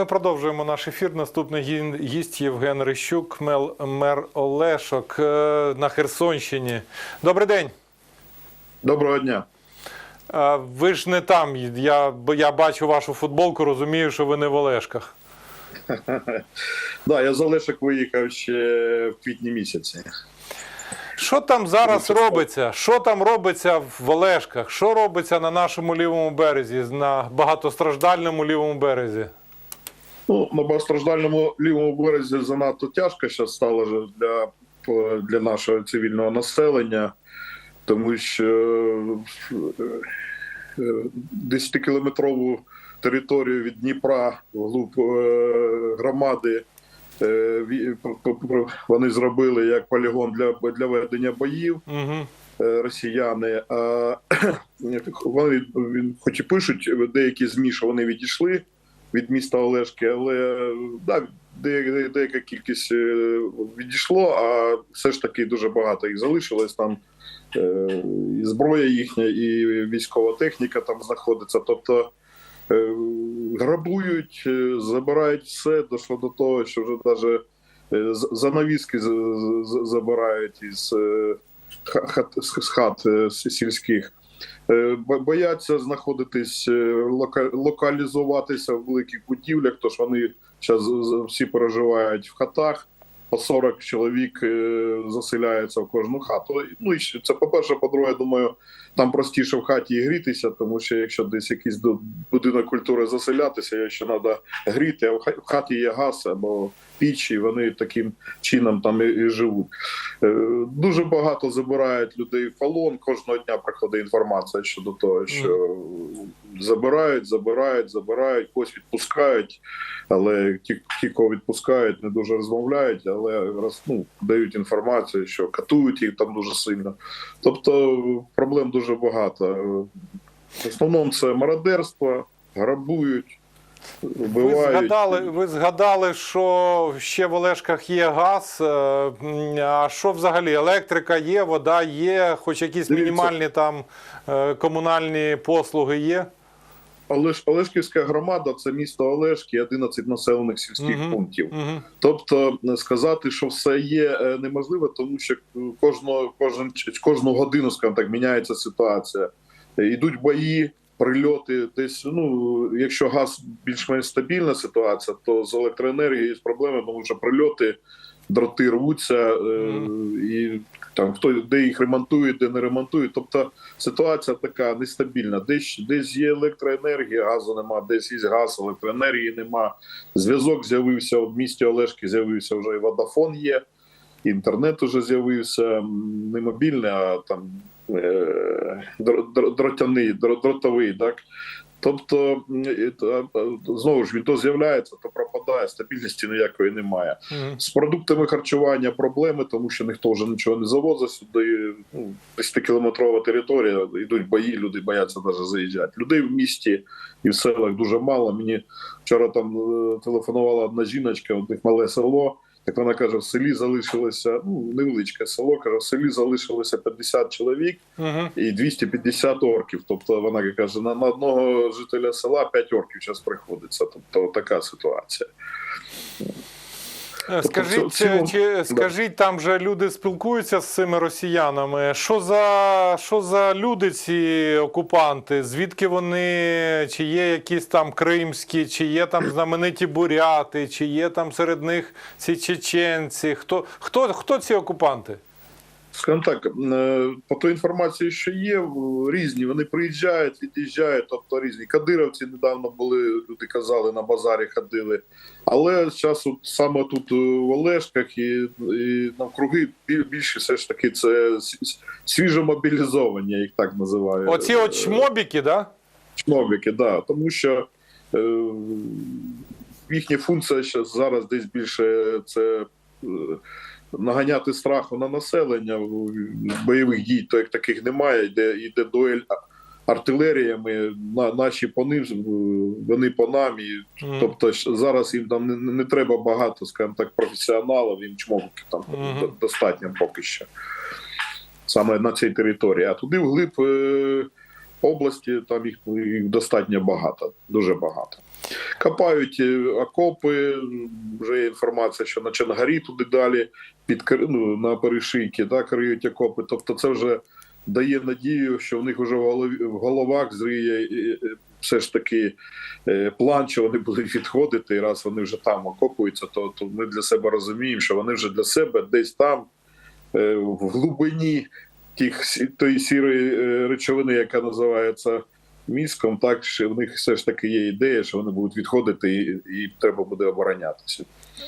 Ми продовжуємо наш ефір. Наступний гість Євген Рищук, мер Олешок е, на Херсонщині. Добрий день. Доброго дня. Ви ж не там. Я, я бачу вашу футболку, розумію, що ви не в Олешках. Да, я з Олешок виїхав ще в квітні місяці. Що там зараз робиться? Що там робиться в Олешках? Що робиться на нашому лівому березі, на багатостраждальному лівому березі? Ну, на багатостраждальному лівому березі занадто тяжко зараз стало для, для нашого цивільного населення, тому що е, 10-кілометрову територію від Дніпра вглуб е, громади е, вони зробили як полігон для, для ведення боїв. Угу. е, росіяни. А вони хоч і пишуть деякі змі, що вони відійшли від міста Олешки, але да, деяка кількість е, відійшло, а все ж таки дуже багато їх залишилось там. е, І зброя їхня, і військова техніка там знаходиться. Тобто е, грабують, забирають все, дошло до того, що вже навіть занавіски забирають із хат, з хат сільських. Е, Бояться знаходитись, е, локалізуватися в великих будівлях, тож вони зараз всі проживають в хатах. По 40 чоловік е, заселяється в кожну хату. Ну і це по-перше, по-друге, думаю, там простіше в хаті грітися, тому що якщо десь якийсь до- будинок культури заселятися, якщо треба гріти, а в ха- в хаті є газ або піч, і вони таким чином там і, і живуть. Е, Дуже багато забирають людей в полон. Кожного дня приходить інформація щодо того, що забирають, забирають, забирають, когось відпускають, але ті, ті, кого відпускають, не дуже розмовляють, але роз, ну, дають інформацію, що катують їх там дуже сильно. Тобто проблем дуже багато. В основному це мародерство, грабують. Ви Вбивають. згадали, ви згадали, що ще в Олешках є газ. е, А що взагалі? Електрика є, вода є, хоч якісь мінімальні там е, комунальні послуги є. Олеш, Олешківська громада це місто Олешки, 11 населених сільських Мгм. пунктів. Угу. Тобто е, сказати, що все є е, неможливо, тому що кожного кожен кожну годину, скажімо так, міняється ситуація. Е, Йдуть бої, прильоти. Десь ну якщо газ більш-менш стабільна ситуація, то з електроенергією є проблеми, тому що прильоти, дроти рвуться, е, і там хто де їх ремонтують, де не ремонтують. Тобто ситуація така нестабільна. Десь десь є електроенергія, газу нема, десь є газ, електроенергії нема. Зв'язок з'явився в місті Олешки, з'явився вже і Водафон є, інтернет уже з'явився не мобільний, а там е, др- др- дротяний, дротовий. Так? Тобто, то, а, знову ж він то з'являється, то пропадає, стабільності ніякої немає. З продуктами харчування проблеми, тому що ніхто вже нічого не завозить сюди. Ну, 10-кілометрова територія, йдуть бої, люди бояться навіть заїжджати. Людей в місті і в селах дуже мало. Мені вчора там е, телефонувала одна жіночка, у них мале село. Так вона каже, в селі залишилося ну невеличке село. каже, в селі залишилося 50 чоловік Угу. і 250 орків. Тобто вона каже, на, на одного жителя села 5 орків зараз приходиться. Тобто така ситуація. Скажіть, в цілому- чи, чи, скажіть, там же люди спілкуються з цими росіянами. Що за, що за люди ці окупанти? Звідки вони? Чи є якісь там кримські, чи є там знамениті буряти, чи є там серед них ці чеченці? Хто, хто, хто ці окупанти? Скажімо так, е, по той інформації, що є, різні. Вони приїжджають, від'їжджають, тобто різні. Кадировці недавно були, люди казали, на базарі ходили. Але зараз от, саме тут е, в Олешках і, і навкруги більше все ж таки це свіжомобілізовані, їх так називаю. Оці от чмобіки, да? Чмобіки, да, тому що е, їхня функція зараз десь більше це е, наганяти страху на населення. Бойових дій то як таких немає, йде, йде дуель артилеріями, на, наші по ним, вони по нам. І. Тобто зараз їм там не, не треба багато, скажімо так, професіоналів, їм чмобіки там Мгм. до- достатньо поки що. Саме на цій території. А туди вглиб е, області там їх, їх достатньо багато, дуже багато. Копають е, окопи, вже є інформація, що на Чангарі туди далі, під, ну, на перешийки, да, криють окопи. Тобто це вже дає надію, що в них вже в, голові, в головах зриє е, все ж таки е, план, що вони будуть відходити, і раз вони вже там окопуються, то, то ми для себе розуміємо, що вони вже для себе десь там, е, в глибині тих, тої сірої речовини, яка називається мізком, так що в них все ж таки є ідея, що вони будуть відходити і, і треба буде оборонятися.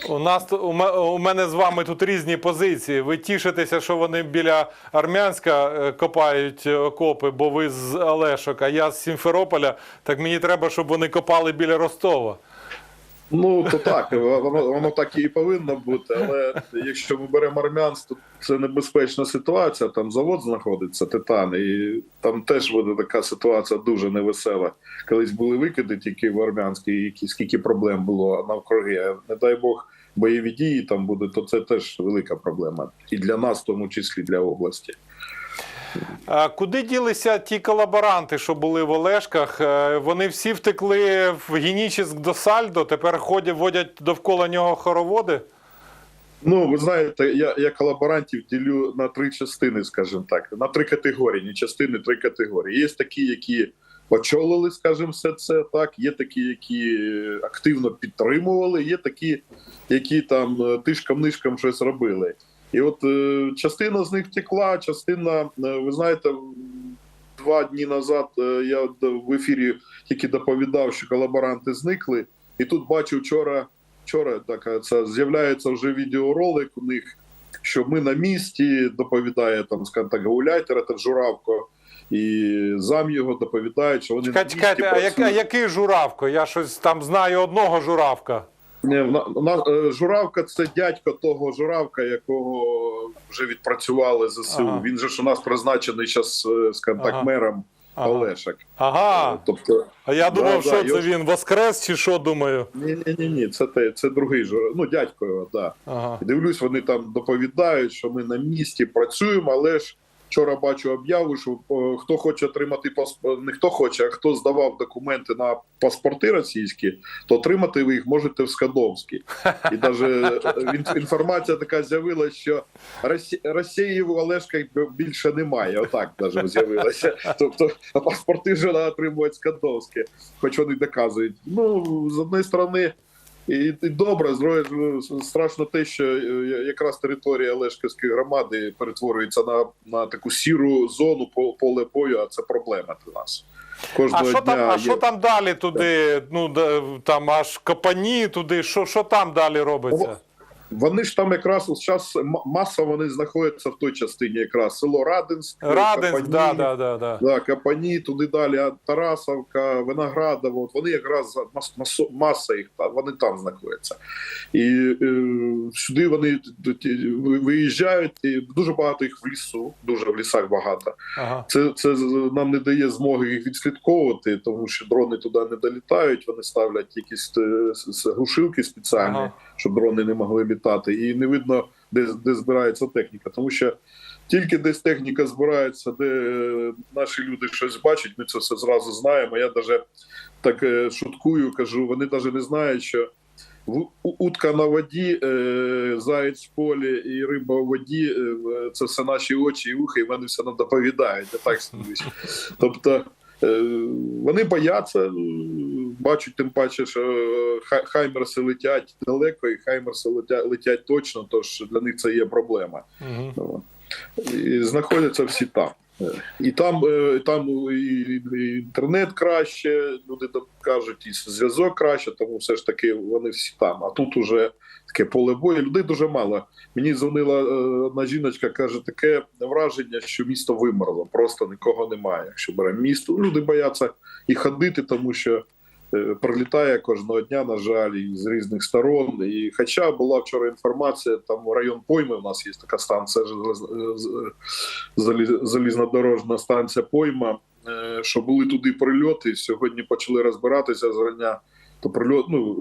У нас у у мене з вами тут різні позиції. Ви тішитеся, що вони біля Армянська е, копають окопи, бо ви з Олешок, а я з Сімферополя. Так мені треба, щоб вони копали біля Ростова. Ну то так, воно, воно так і повинно бути. Але якщо ми беремо армянськ, то це небезпечна ситуація. Там завод знаходиться, титан, і там теж буде така ситуація дуже невесела. Колись були викиди тільки в армянській, які скільки проблем було навкруги. Не дай Бог. Бойові дії там будуть, то це теж велика проблема. І для нас, в тому числі для області. Куди ділися ті колаборанти, що були в Олешках? Е, Вони всі втекли в Генічеськ до Сальдо, тепер ходять, водять довкола нього хороводи. Ну, ви знаєте, я, я колаборантів ділю на три частини, скажімо так, на три категорії, не частини, три категорії. Є такі, які очолили, скажімо, все це так. Є такі, які активно підтримували, є такі, які там е, тишком-нишком щось робили. І от е, частина з них втекла, частина, е, ви знаєте, два дні назад е, я в ефірі тільки доповідав, що колаборанти зникли, і тут бачу вчора. Вчора така це з'являється вже відеоролик у них, що ми на місці доповідає там, скажімо так, гауляйтер, це Журавко, і зам його доповідають, що вони Чекайте, чекайте, а, як, а який журавко? Я щось там знаю одного журавка. Ні, на, на, е, Журавка це дядько того Журавка, якого вже відпрацювали ЗСУ. Ага. Він же ж у нас призначений зараз, так, Ага. мером Ага. Олешок. Ага. Тобто, А я думав, Да, що да, це його- він воскрес чи що думаю. ні, ні, ні, ні, це те, це другий Журавка. Ну, дядько його. Да. Ага. Дивлюсь, вони там доповідають, що ми на місці працюємо, але ж вчора бачу об'яву, що хто хоче отримати паспорт, не хто хоче, а хто здавав документи на паспорти російські, то отримати ви їх можете в Скадовській. І навіть інформація така з'явилася, що Росі- Росії в Олешках більше немає. Отак навіть з'явилося. Тобто паспорти вже треба отримувати Скадовське, хоч вони доказують. Ну, з однієї сторони. І, і добре, ж, страшно те, що е, якраз територія Лешківської громади перетворюється на, на таку сіру зону по- поле бою, а це проблема для нас. Кожного А що дня там, а є- що там далі туди? Ну там аж копані туди. Що, що там далі робиться? Вони ж там якраз зараз маса вони знаходяться в той частині, якраз село Радинськ, Радинськ, Капані, да, да, да, да. Да, Капані, туди далі, а Тарасовка, Виноградово, от вони якраз мас, масо- маса їх там, вони там знаходяться. І е, сюди вони виїжджають, і дуже багато їх в лісу, дуже в лісах багато. Ага. Це, це нам не дає змоги їх відслідковувати, тому що дрони туди не долітають, вони ставлять якісь е, глушилки спеціальні, Ага. щоб дрони не могли літати, і не видно, де, де збирається техніка. Тому що тільки десь техніка збирається, де е, наші люди щось бачать, ми це все зразу знаємо. Я навіть так е, шуткую, кажу, вони навіть не знають, що утка на воді, е, заєць в полі і риба в воді це все наші очі і вухи, і вони все нам доповідають. Я так сміюсь. Тобто вони бояться, е, бачать тим паче, що е, хаймерси летять далеко, і хаймерси летять, летять точно, тож для них це є проблема. Угу. І знаходяться всі там. І там, е, там і інтернет краще, люди там кажуть, і зв'язок краще, тому все ж таки вони всі там. А тут уже таке поле бою. Людей дуже мало. Мені дзвонила е, одна жіночка, каже, таке враження, що місто вимерло, просто нікого немає. Якщо беремо місто, люди бояться і ходити, тому що е, прилітає кожного дня, на жаль, і з різних сторон. І хоча була вчора інформація, там район Пойми у нас є така станція, залізнодорожна станція Пойма, е, що були туди прильоти. Сьогодні почали розбиратися зрання, то прильот, ну,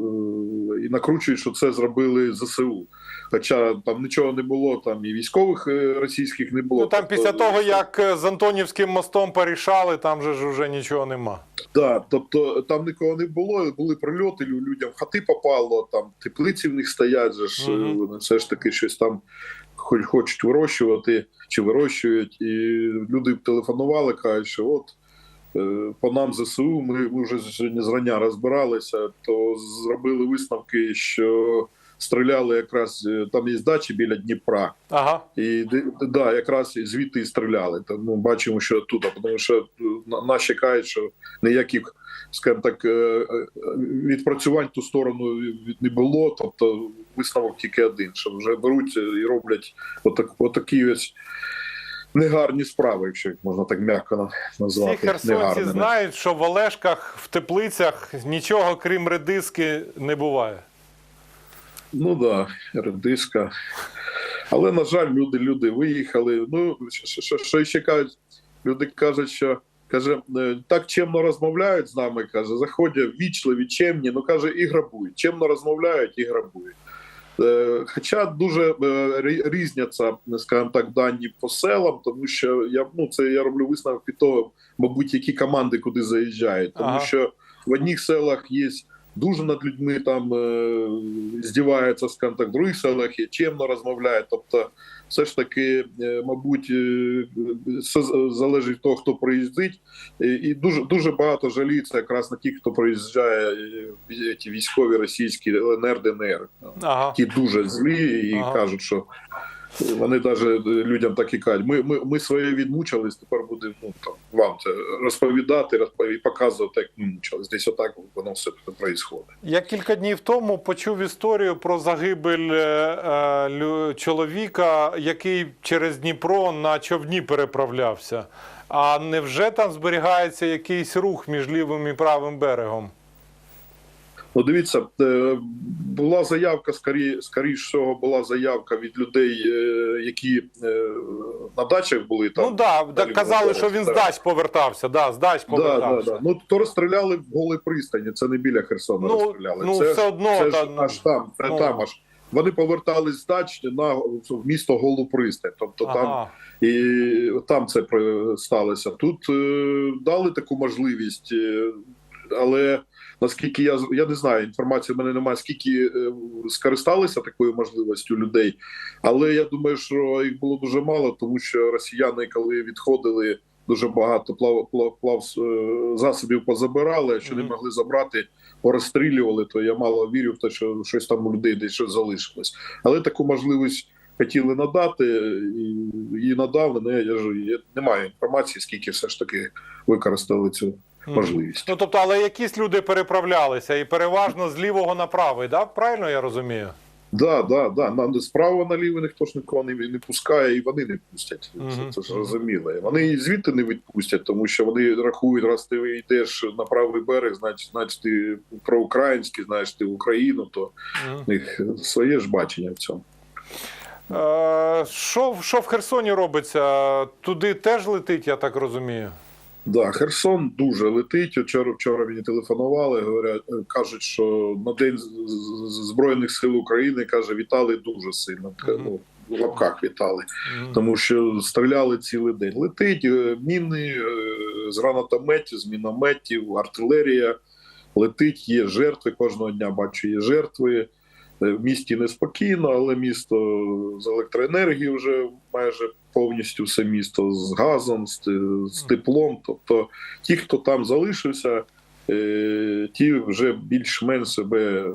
е, і накручують, що це зробили ЗСУ. Хоча там нічого не було, там і військових е, російських не було. Ну там Тобто, після того, як е, з Антонівським мостом порішали, там же ж вже нічого нема. Да, тобто там нікого не було, були прильоти, людям в хати попало, там теплиці в них стоять, же ж, е, вони все ж таки щось там хоч- хочуть вирощувати чи вирощують. І люди телефонували, кажуть, що от по нам ЗСУ, ми, ми вже сьогодні зрання розбиралися, то зробили висновки, що стріляли якраз е, там є дачі біля Дніпра. Ага. І да, якраз звідти і стріляли. Тому бачимо, що тут, тому що е, на- нас чекають, що ніяких, скажімо так, е, відпрацювань в ту сторону не було. Тобто висновок тільки один, що вже беруть і роблять отак, отакі ось негарні справи, якщо їх можна так м'яко на- Всі назвати. херсонці негарними. знають, що в Олешках, в теплицях нічого крім редиски не буває. Ну да, редиска. Але, на жаль, люди, люди виїхали. Ну, що, що, ще кажуть, люди кажуть, що каже, е, так чемно розмовляють з нами, каже, заходять вічливі, чемні, ну каже, і грабують. Чемно розмовляють і грабують. Е, Хоча дуже е, рі- різняться, скажімо так, дані по селам, тому що я ну це я роблю висновок від того, мабуть, які команди куди заїжджають, тому Ага. що в одних селах є дуже над людьми там е, здіваються, скажімо так, в других селах є чемно розмовляють. Тобто, все ж таки, е, мабуть, е, все залежить від того, хто приїздить, і, і дуже дуже багато жаліється якраз на тих, хто приїжджає, е, ті військові російські ЛНР, ДНР. Ага. Ті дуже злі і Ага. кажуть, що вони навіть людям так і кажуть, ми, ми, ми своє відмучились, тепер будемо ну, там, вам це розповідати, розповідати, показувати, як ми мучились. Десь отак воно все відбувається. Я кілька днів тому почув історію про загибель е, е, чоловіка, який через Дніпро на човні переправлявся. А невже там зберігається якийсь рух між лівим і правим берегом? Ну, дивіться, е, була заявка, скорі, скоріш всього, була заявка від людей, е, які е, на дачах були там. ну да, далі так казали, що він з дач повертався. Да, з дач Да, да, да. Ну то розстріляли в голій пристані. Це не біля Херсона Ну, розстріляли. ну, це все одно, це та, ж аж там, це ну. там аж. Вони повертались з дач на в місто Голу пристань. Тобто там і там це сталося. Тут е, дали таку можливість, але наскільки я я не знаю, інформації в мене немає, скільки е, скористалися такою можливістю людей. Але я думаю, що їх було дуже мало, тому що росіяни, коли відходили, дуже багато плав, плав, плав е, засобів позабирали, що не могли забрати. Порозстрілювали, то я мало вірю в те, що щось там у людей десь щось залишилось. Але таку можливість хотіли надати, і її надали. але я ж я, немає інформації, скільки все ж таки використали цю. Можливість. Ну тобто, але якісь люди переправлялися і переважно з лівого на правий, да? правильно я розумію? Да, да, да. На справа наліво ніхто ж нікого не, не пускає, і вони не пустять. Мгм. Це, це ж зрозуміло. Вони звідти не відпустять, тому що вони рахують, раз ти йдеш на правий берег, значить, значить ти проукраїнський, знаєш ти Україну, то в них своє ж бачення в цьому. Е, Що, що в Херсоні робиться? Туди теж летить, я так розумію. Да, Херсон дуже летить. Вчора вчора мені телефонували. Говорять, кажуть, що на день збройних сил України каже, вітали дуже сильно. Ну, в лапках вітали, тому що стріляли цілий день. Летить е, міни е, з гранатометів, з мінометів, артилерія летить. Є жертви. Кожного дня бачу, є жертви. Е, В місті неспокійно, але місто з електроенергією вже майже повністю все місто з газом, з, з теплом. Тобто ті, хто там залишився, е, ті вже більш-менш себе е,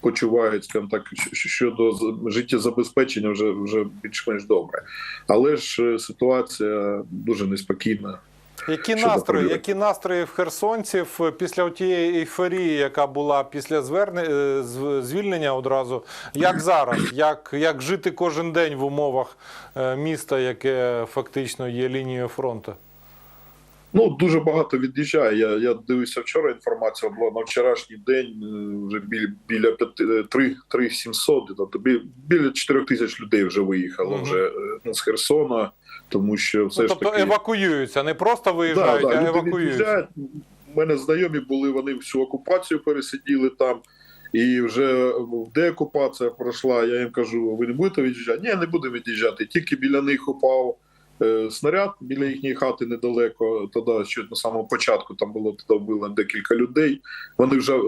почувають, скажімо так, щодо життєзабезпечення вже, вже більш-менш добре. Але ж ситуація дуже неспокійна. Які настрої, які настрої в херсонців після тієї ейфорії, яка була після зверне, е, звільнення одразу? Як зараз? Як, як жити кожен день в умовах е, міста, яке фактично є лінією фронту? Ну, дуже багато від'їжджає. Я, я дивився вчора. Інформація була на вчорашній день е, вже біля, біля 3, 3 700, тобто бі- біля 4 тисяч людей вже виїхало Мгм. вже е, ну, з Херсона, тому що все Ну, ж тобто таки евакуюються, не просто виїжджають, да, а евакуюються. в мене знайомі були, вони всю окупацію пересиділи там. І вже деокупація пройшла. Я їм кажу: ви не будете від'їжджати? Ні, не будемо від'їжджати. Тільки біля них упав е, снаряд біля їхньої хати недалеко. Тоді ще на самому початку там було тоді вбило декілька людей. Вони вже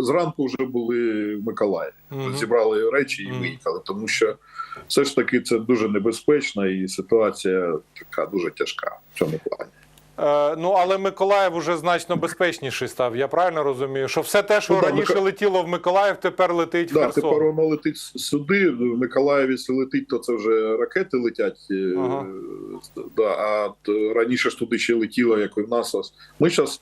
зранку вже були в Миколаєві. Мгм. Зібрали речі і виїхали, тому що все ж таки це дуже небезпечно і ситуація така дуже тяжка в цьому плані. Е, ну, але Миколаїв уже значно безпечніший став. Я правильно розумію, що все те, що Ну, раніше Мика- летіло в Миколаїв, тепер летить в Да, Херсон. тепер воно летить сюди. В Миколаєві, якщо летить, то це вже ракети летять. е, Ага. Да, а раніше ж туди ще летіло, як і в нас. Ми зараз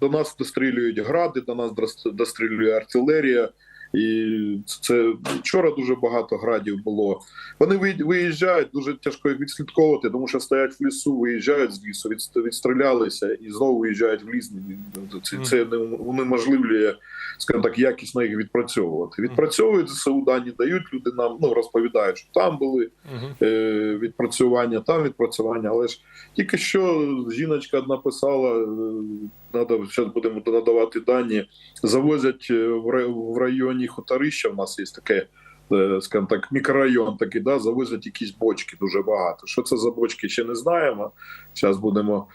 до нас дострілюють гради, до нас дос- дострілює артилерія. І це вчора дуже багато градів було. Вони виїжджають, дуже тяжко їх відслідковувати, тому що стоять в лісу, виїжджають з лісу, від- відстрілялися і знову виїжджають в ліс. Це, це не- унеможливлює, скажімо так, якісно їх відпрацьовувати. Відпрацьовують ЗСУ дані, дають люди нам, ну розповідають, що там були е, відпрацювання, там відпрацювання. Але ж тільки що жіночка одна писала, е, надо зараз будемо надавати дані. Завозять е, в ра- в районі Хуторища. У нас є таке. е, Скажімо так, мікрорайон такий, да, завозять якісь бочки дуже багато. Що це за бочки, ще не знаємо. Зараз будемо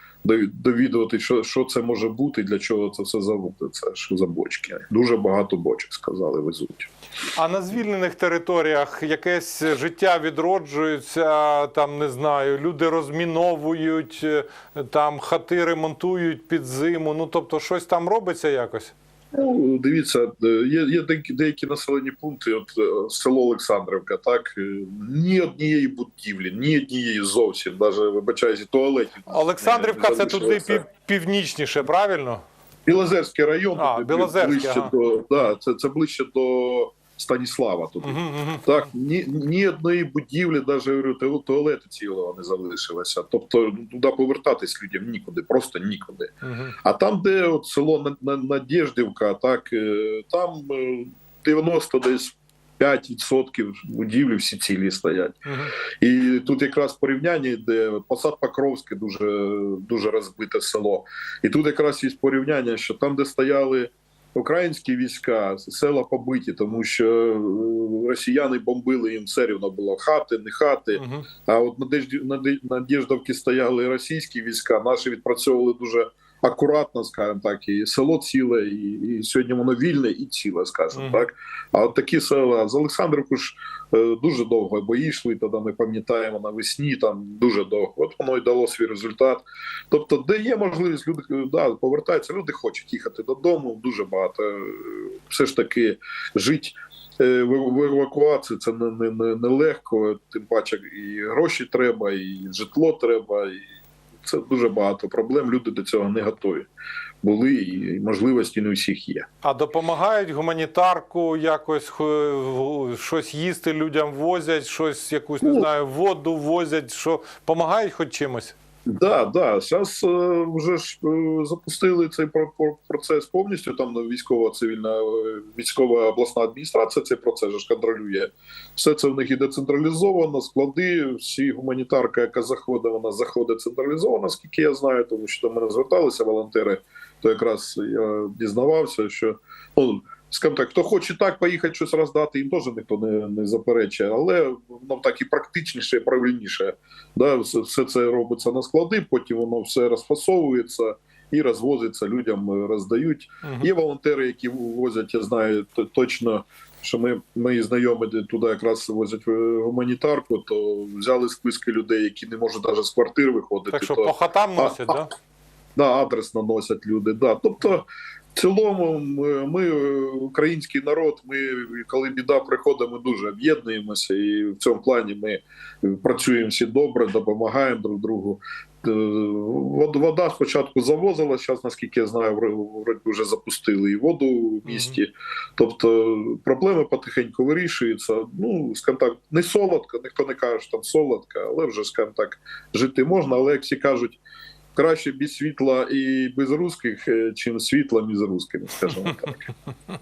довідувати, що, що це може бути, для чого це все заводиться. Що за бочки. Дуже багато бочок, сказали, везуть. А на звільнених територіях якесь життя відроджується, там не знаю, люди розміновують, е, там хати ремонтують під зиму. Ну тобто, щось там робиться якось. Ну, дивіться, е, є, є деякі, деякі населені пункти, от е, село Олександрівка, так е, ні однієї будівлі, ні однієї зовсім, навіть вибачаюся, туалетів. Олександрівка це туди пів, північніше, правильно? Білозерський район, А, туди Білозерський, ближче ага. до да, це, це ближче до Станіслава. Туди. Угу, угу. Так, ні, ні одної будівлі, навіть туалету цілого не залишилося. Тобто ну, туди повертатись людям нікуди, просто нікуди. Угу. А там, де от село На- На- Надєждівка, так е, там е, 90 десь 5% будівлі всі цілі стоять. Угу. І тут якраз порівняння йде посад Покровське дуже дуже розбите село. І тут якраз є порівняння, що там, де стояли українські війська, села побиті, тому що е, росіяни бомбили їм все рівно було хати, не хати. Угу. А от на Дежді- на Де- стояли російські війська, наші відпрацьовували дуже акуратно, скажімо так, і село ціле, і, і сьогодні воно вільне і ціле, скажімо Мгм. так. А от такі села з Олександрівку ж е, дуже довго бої йшли, тоді ми пам'ятаємо навесні, там дуже довго. От воно й дало свій результат. Тобто, де є можливість, люди е, да, повертаються, люди хочуть їхати додому. Дуже багато. Е, Все ж таки жити. е, В евакуації це не, не, не, не легко, тим паче і гроші треба, і житло треба, і це дуже багато проблем. Люди до цього не готові були, і можливості не всіх є. А допомагають гуманітарку якось щось їсти людям возять, щось якусь не Ну. знаю, воду возять, що допомагають хоч чимось. Да, да. Зараз вже ж е, запустили цей про- про- процес повністю. Там ну, військова цивільна е, військова обласна адміністрація цей процес ж контролює. Все це в них і децентралізовано, склади, всі гуманітарка, яка заходить, вона заходить централізовано, скільки я знаю, тому що до мене зверталися волонтери. То якраз я дізнавався, що ну, скажімо так, хто хоче так поїхати щось роздати, їм теж ніхто не, не заперечує, але воно так і практичніше, і правильніше. Да, все, все це робиться на склади, потім воно все розфасовується і розвозиться людям, е, роздають. Мгм. Є волонтери, які возять, я знаю точно. Що ми мої знайомі туди якраз возять е, гуманітарку, то взяли списки людей, які не можуть навіть з квартир виходити. Так що то... по хатам носять, а, да? да, адрес наносять люди. Да. Тобто, в цілому, ми, ми, е, український народ, ми, коли біда приходить, ми дуже об'єднуємося, і в цьому плані ми працюємо всі добре, допомагаємо друг другу. Е, Вода спочатку завозила, зараз, наскільки я знаю, вроді вже запустили і воду в місті. Тобто проблеми потихеньку вирішуються. Ну, скажімо так, не солодко, ніхто не каже, що там солодко, але вже, скажімо так, жити можна. Але як всі кажуть, краще без світла і без русських, е, чим світла між русскими, скажімо так.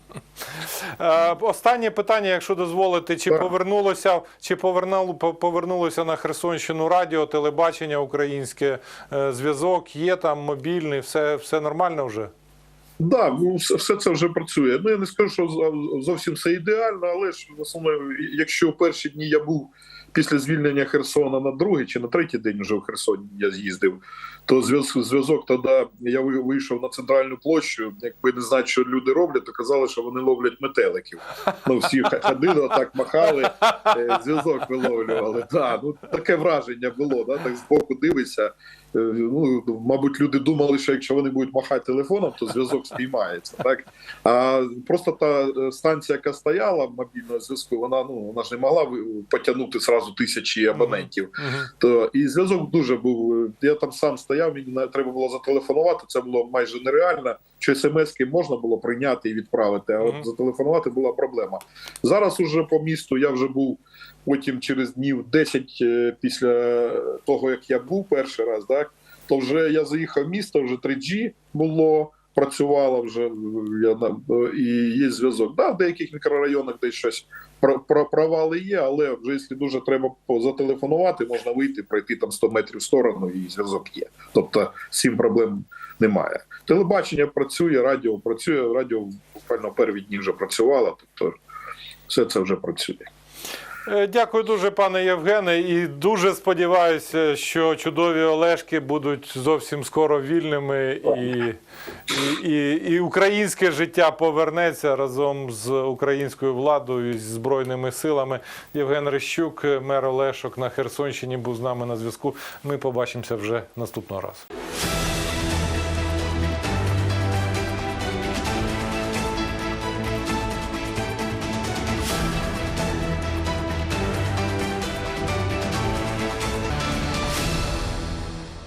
Е, Останнє питання, якщо дозволите, чи Так. повернулося, чи повернуло, повернулося на Херсонщину радіо, телебачення українське, е, зв'язок, є там мобільний, все, все нормально вже? Да, ну, все, все це вже працює. Ну я не скажу, що зовсім все ідеально, але ж в основному, якщо в перші дні я був після звільнення Херсона на другий чи на третій день вже в Херсоні я з'їздив, то зв'яз- зв'язок тоді я вийшов на центральну площу. Якби не знати, що люди роблять, то казали, що вони ловлять метеликів. Ну всі ходили, так махали, е, зв'язок виловлювали. Да, ну таке враження було. Да, так збоку дивишся. Е, Ну, мабуть, люди думали, що якщо вони будуть махати телефоном, то зв'язок спіймається. Так а просто та е, станція, яка стояла мобільного зв'язку, вона ну вона ж не могла потягнути зразу тисячі абонентів. Мгм. То і зв'язок дуже був. е, Я там сам стояв, мені треба було зателефонувати. Це було майже нереально. Що смски можна було прийняти і відправити, а от зателефонувати була проблема. Зараз уже по місту я вже був потім через днів 10 е, після того, як я був перший раз, так то вже я заїхав в місто, вже 3G було. Працювала вже е, я е, і є зв'язок. Да, в деяких мікрорайонах десь щось про, про провали є, але вже якщо дуже треба зателефонувати, можна вийти, пройти там 100 метрів в сторону, і зв'язок є. Тобто цим проблем немає. Телебачення працює, радіо працює. Радіо буквально перві дні вже працювало. Тобто все це вже працює. Е, Дякую дуже, пане Євгене, і дуже сподіваюся, що чудові Олешки будуть зовсім скоро вільними, і, і, і, і українське життя повернеться разом з українською владою і збройними силами. Євген Рищук, мер Олешок на Херсонщині, був з нами на зв'язку. Ми побачимося вже наступного разу.